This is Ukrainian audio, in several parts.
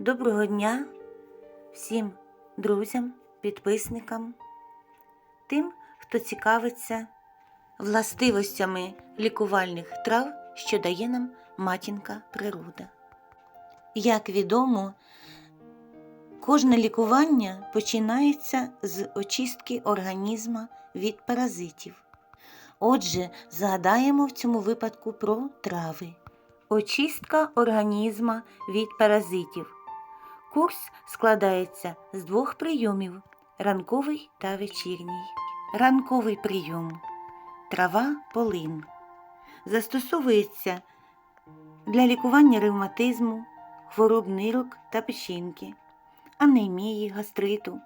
Доброго дня всім друзям, підписникам, тим, хто цікавиться властивостями лікувальних трав, що дає нам матінка природа. Як відомо, кожне лікування починається з очистки організма від паразитів. Отже, згадаємо в цьому випадку про трави. Очистка організма від паразитів. Курс складається з двох прийомів ранковий та вечірній. Ранковий прийом. Трава полин. Застосовується для лікування ревматизму, хвороб нирок та печінки, анемії, гастриту.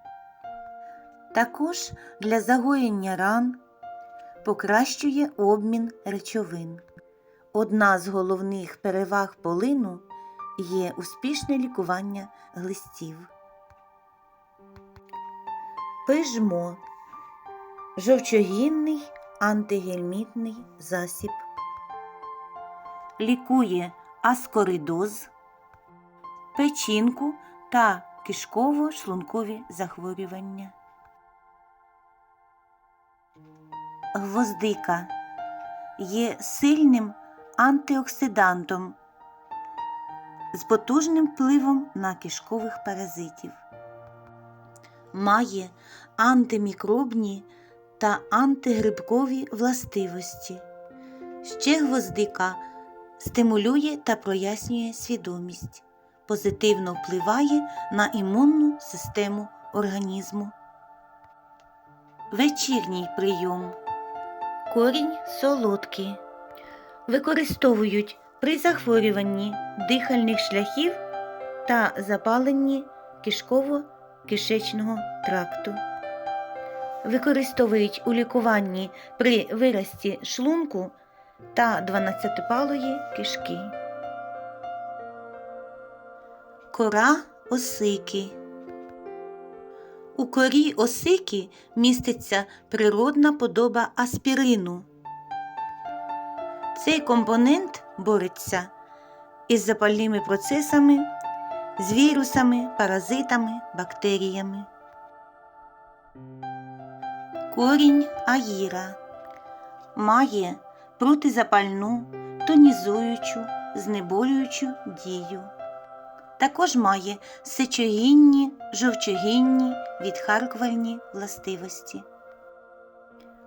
Також для загоєння ран покращує обмін речовин. Одна з головних переваг полину є успішне лікування глистів. Пижмо жовчогінний антигельмітний засіб. Лікує аскоридоз, печінку та кишково-шлункові захворювання. Гвоздика є сильним антиоксидантом з потужним впливом на кишкових паразитів. Має антимікробні та антигрибкові властивості. Ще гвоздика стимулює та прояснює свідомість, позитивно впливає на імунну систему організму. Вечірній прийом. Корінь солодкий. Використовують при захворюванні дихальних шляхів та запаленні кишково-кишечного тракту. Використовують у лікуванні при вирості шлунку та 12-палої кишки. Кора осики. У корі осики міститься природна подоба аспірину. Цей компонент бореться із запальними процесами, з вірусами, паразитами, бактеріями. Корінь аїра має протизапальну, тонізуючу, знеболюючу дію. Також має сечогінні, жовчогінні, відхаркувальні властивості.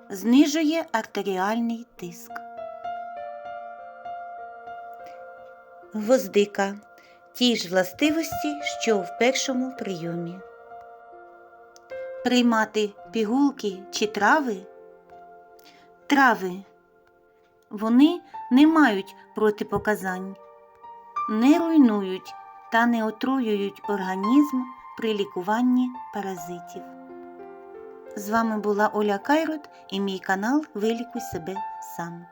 Знижує артеріальний тиск. Гвоздика. Ті ж властивості, що в першому прийомі. Приймати пігулки чи трави. Трави. Вони не мають протипоказань, не руйнують та не отруюють організм при лікуванні паразитів. З вами була Оля Кайрот і мій канал Вилікуй себе сам.